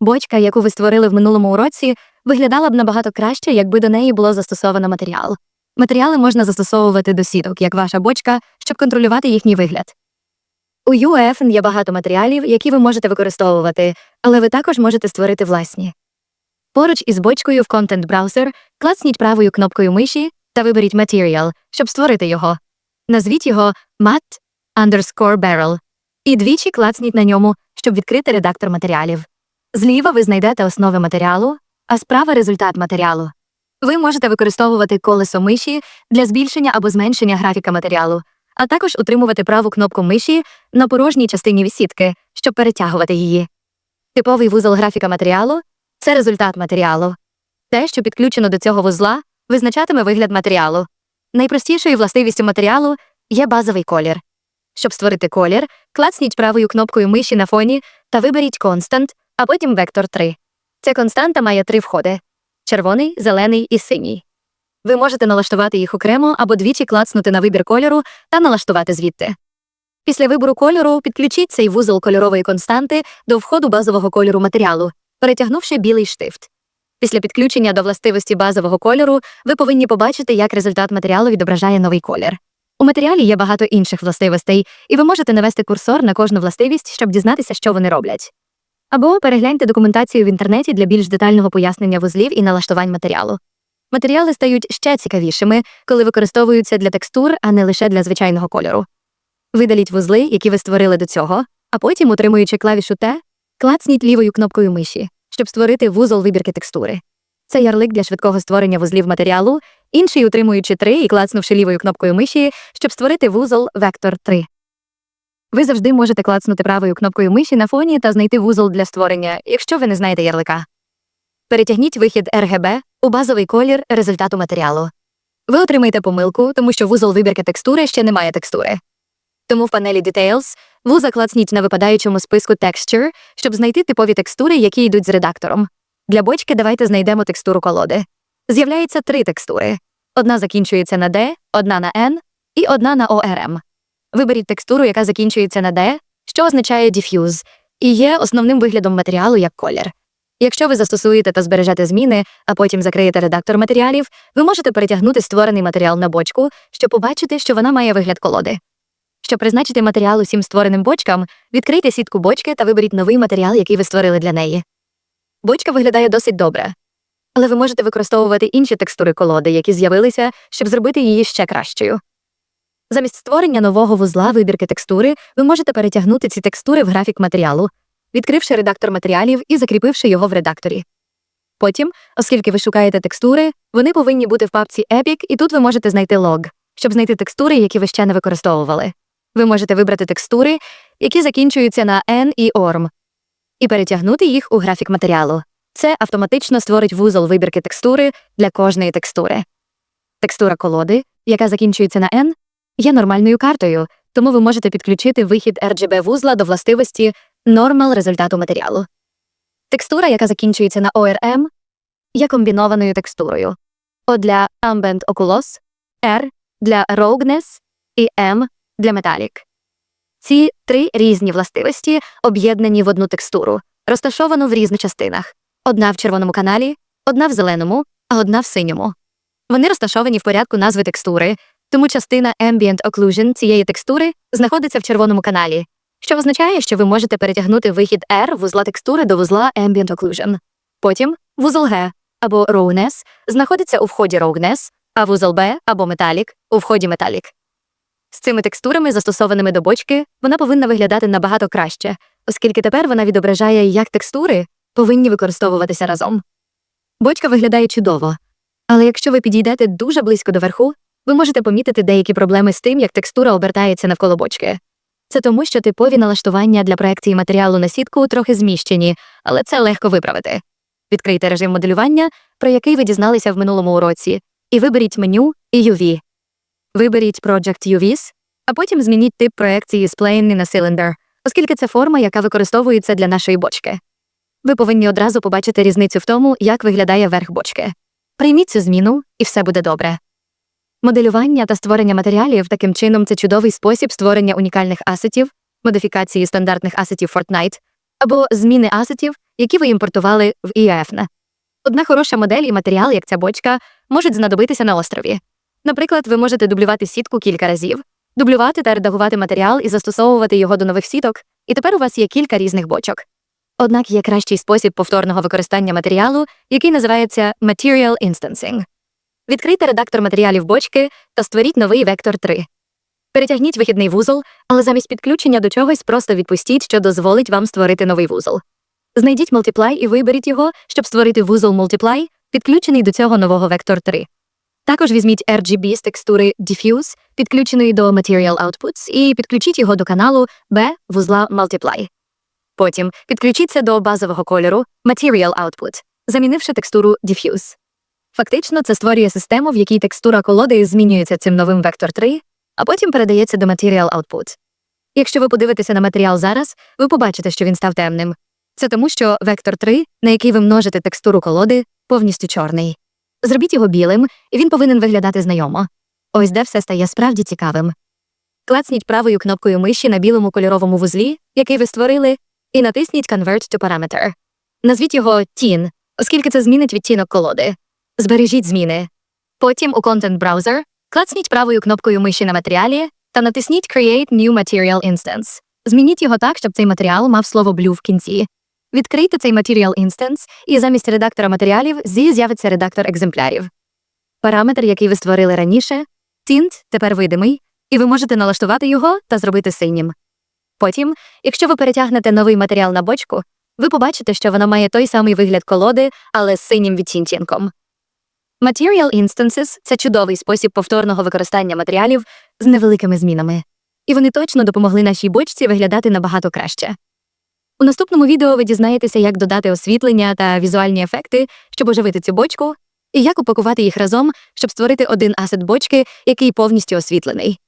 Бочка, яку ви створили в минулому уроці, виглядала б набагато краще, якби до неї було застосовано матеріал. Матеріали можна застосовувати до сіток, як ваша бочка, щоб контролювати їхній вигляд. У UEFN є багато матеріалів, які ви можете використовувати, але ви також можете створити власні. Поруч із бочкою в Content Browser клацніть правою кнопкою миші та виберіть Material, щоб створити його. Назвіть його Mat underscore Barrel і двічі клацніть на ньому, щоб відкрити редактор матеріалів. Зліва ви знайдете основи матеріалу, а справа результат матеріалу. Ви можете використовувати колесо миші для збільшення або зменшення графіка матеріалу, а також утримувати праву кнопку миші на порожній частині вісітки, щоб перетягувати її. Типовий вузол графіка матеріалу це результат матеріалу. Те, що підключено до цього вузла, визначатиме вигляд матеріалу. Найпростішою властивістю матеріалу є базовий колір. Щоб створити колір, клацніть правою кнопкою миші на фоні та виберіть Constant, а потім вектор 3. Ця константа має три входи червоний, зелений і синій. Ви можете налаштувати їх окремо або двічі клацнути на вибір кольору та налаштувати звідти. Після вибору кольору підключіть цей вузол кольорової константи до входу базового кольору матеріалу, перетягнувши білий штифт. Після підключення до властивості базового кольору ви повинні побачити, як результат матеріалу відображає новий колір. У матеріалі є багато інших властивостей, і ви можете навести курсор на кожну властивість, щоб дізнатися, що вони роблять. Або перегляньте документацію в інтернеті для більш детального пояснення вузлів і налаштувань матеріалу. Матеріали стають ще цікавішими, коли використовуються для текстур, а не лише для звичайного кольору. Видаліть вузли, які ви створили до цього, а потім, утримуючи клавішу Т, клацніть лівою кнопкою миші, щоб створити вузол вибірки текстури. Це ярлик для швидкого створення вузлів матеріалу, інший утримуючи 3 і клацнувши лівою кнопкою миші, щоб створити вузол вектор 3. Ви завжди можете клацнути правою кнопкою миші на фоні та знайти вузол для створення, якщо ви не знаєте ярлика. Перетягніть вихід RGB у базовий колір результату матеріалу. Ви отримаєте помилку, тому що вузол вибірки текстури ще не має текстури. Тому в панелі Details вуза клацніть на випадаючому списку Texture, щоб знайти типові текстури, які йдуть з редактором. Для бочки давайте знайдемо текстуру колоди. З'являється три текстури. Одна закінчується на D, одна на N і одна на ORM. Виберіть текстуру, яка закінчується на D, що означає diffuse, і є основним виглядом матеріалу як колір. Якщо ви застосуєте та збережете зміни, а потім закриєте редактор матеріалів, ви можете перетягнути створений матеріал на бочку, щоб побачити, що вона має вигляд колоди. Щоб призначити матеріал усім створеним бочкам, відкрийте сітку бочки та виберіть новий матеріал, який ви створили для неї. Бочка виглядає досить добре, але ви можете використовувати інші текстури колоди, які з'явилися, щоб зробити її ще кращою. Замість створення нового вузла вибірки текстури, ви можете перетягнути ці текстури в графік матеріалу, відкривши редактор матеріалів і закріпивши його в редакторі. Потім, оскільки ви шукаєте текстури, вони повинні бути в папці Epic, і тут ви можете знайти лог, щоб знайти текстури, які ви ще не використовували. Ви можете вибрати текстури, які закінчуються на N і ORM, і перетягнути їх у графік матеріалу. Це автоматично створить вузол вибірки текстури для кожної текстури. Текстура колоди, яка закінчується на N, є нормальною картою, тому ви можете підключити вихід RGB вузла до властивості Normal результату матеріалу. Текстура, яка закінчується на ORM, є комбінованою текстурою. O для Ambient Oculos, R для Roughness і M для Metallic. Ці три різні властивості об'єднані в одну текстуру, розташовану в різних частинах: одна в червоному каналі, одна в зеленому, а одна в синьому. Вони розташовані в порядку назви текстури, тому частина Ambient Occlusion цієї текстури знаходиться в червоному каналі, що означає, що ви можете перетягнути вихід R вузла текстури до вузла Ambient Occlusion. Потім вузол G або Roughness знаходиться у вході Roughness, а вузол B або Metallic у вході Metallic. З цими текстурами, застосованими до бочки, вона повинна виглядати набагато краще, оскільки тепер вона відображає, як текстури повинні використовуватися разом. Бочка виглядає чудово, але якщо ви підійдете дуже близько до верху, ви можете помітити деякі проблеми з тим, як текстура обертається навколо бочки. Це тому, що типові налаштування для проекції матеріалу на сітку трохи зміщені, але це легко виправити. Відкрийте режим моделювання, про який ви дізналися в минулому уроці, і виберіть меню UV. Виберіть Project UVs, а потім змініть тип проекції з Plane на Cylinder, оскільки це форма, яка використовується для нашої бочки. Ви повинні одразу побачити різницю в тому, як виглядає верх бочки. Прийміть цю зміну, і все буде добре. Моделювання та створення матеріалів таким чином це чудовий спосіб створення унікальних асетів, модифікації стандартних асетів Fortnite або зміни асетів, які ви імпортували в ІАФН. Одна хороша модель і матеріал, як ця бочка, можуть знадобитися на острові. Наприклад, ви можете дублювати сітку кілька разів, дублювати та редагувати матеріал і застосовувати його до нових сіток, і тепер у вас є кілька різних бочок. Однак є кращий спосіб повторного використання матеріалу, який називається Material Instancing. Відкрийте редактор матеріалів бочки та створіть новий вектор 3. Перетягніть вихідний вузол, але замість підключення до чогось просто відпустіть, що дозволить вам створити новий вузол. Знайдіть Multiply і виберіть його, щоб створити вузол Multiply, підключений до цього нового вектор 3. Також візьміть RGB з текстури Diffuse, підключеної до Material Outputs, і підключіть його до каналу B вузла Multiply. Потім підключіться до базового кольору Material Output, замінивши текстуру Diffuse. Фактично, це створює систему, в якій текстура колоди змінюється цим новим вектор 3, а потім передається до Material Output. Якщо ви подивитеся на матеріал зараз, ви побачите, що він став темним. Це тому, що вектор 3, на який ви множите текстуру колоди, повністю чорний. Зробіть його білим, і він повинен виглядати знайомо. Ось де все стає справді цікавим. Клацніть правою кнопкою миші на білому кольоровому вузлі, який ви створили, і натисніть Convert to Parameter. Назвіть його Teen, оскільки це змінить відтінок колоди. Збережіть зміни. Потім у Content Browser клацніть правою кнопкою миші на матеріалі та натисніть Create New Material Instance. Змініть його так, щоб цей матеріал мав слово blue в кінці. Відкрийте цей Material Instance, і замість редактора матеріалів зі з'явиться редактор екземплярів. Параметр, який ви створили раніше, tint, тепер видимий, і ви можете налаштувати його та зробити синім. Потім, якщо ви перетягнете новий матеріал на бочку, ви побачите, що вона має той самий вигляд колоди, але з синім відтінченком. Material Instances – це чудовий спосіб повторного використання матеріалів з невеликими змінами. І вони точно допомогли нашій бочці виглядати набагато краще. У наступному відео ви дізнаєтеся, як додати освітлення та візуальні ефекти, щоб оживити цю бочку, і як упакувати їх разом, щоб створити один асет бочки, який повністю освітлений.